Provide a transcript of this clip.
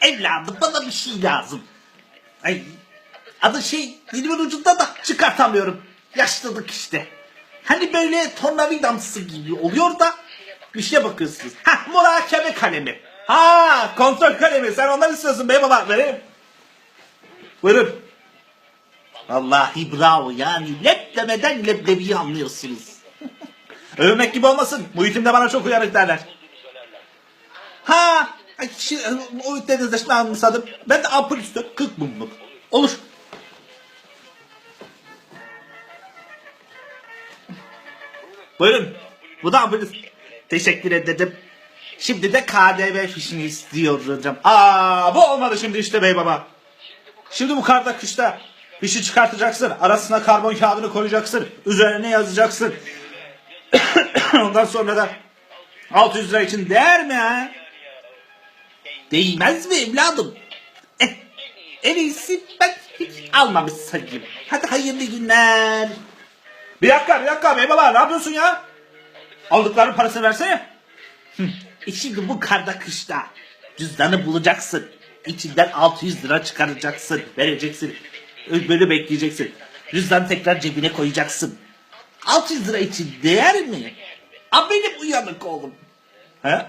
Evladım bana bir şey lazım. Ay, adı şey dilimin ucunda da çıkartamıyorum. Yaşlılık işte. Hani böyle tornavidamsı gibi oluyor da bir şeye bakıyorsunuz. Ha murakeme kalemi. Ha kontrol kalemi sen ondan istiyorsun bey baba vereyim. Buyurun. Vallahi bravo yani lep demeden leblebiyi anlıyorsunuz. Övmek gibi olmasın. Muhitimde bana çok uyarık derler. Ha o dediğinizde şimdi anımsadım. Ben de ampul istiyorum 40 mumluk. Olur. Buyurun. Bu da ampul. Teşekkür ederim. Şimdi de KDV fişini istiyorum. Aa bu olmadı şimdi işte bey baba. Şimdi bu karda kışta fişi çıkartacaksın. Arasına karbon kağıdını koyacaksın. Üzerine yazacaksın. Ondan sonra da 600 lira için değer mi ha? Değmez mi evladım? Eh, en iyisi ben hiç almamış sayayım. Hadi hayırlı günler. Bir dakika bir dakika bey baba ne yapıyorsun ya? Aldıkların parasını versene. E şimdi bu karda kışta cüzdanı bulacaksın. İçinden 600 lira çıkaracaksın. Vereceksin. Böyle bekleyeceksin. Cüzdanı tekrar cebine koyacaksın. 600 lira için değer mi? A benim uyanık oğlum. He?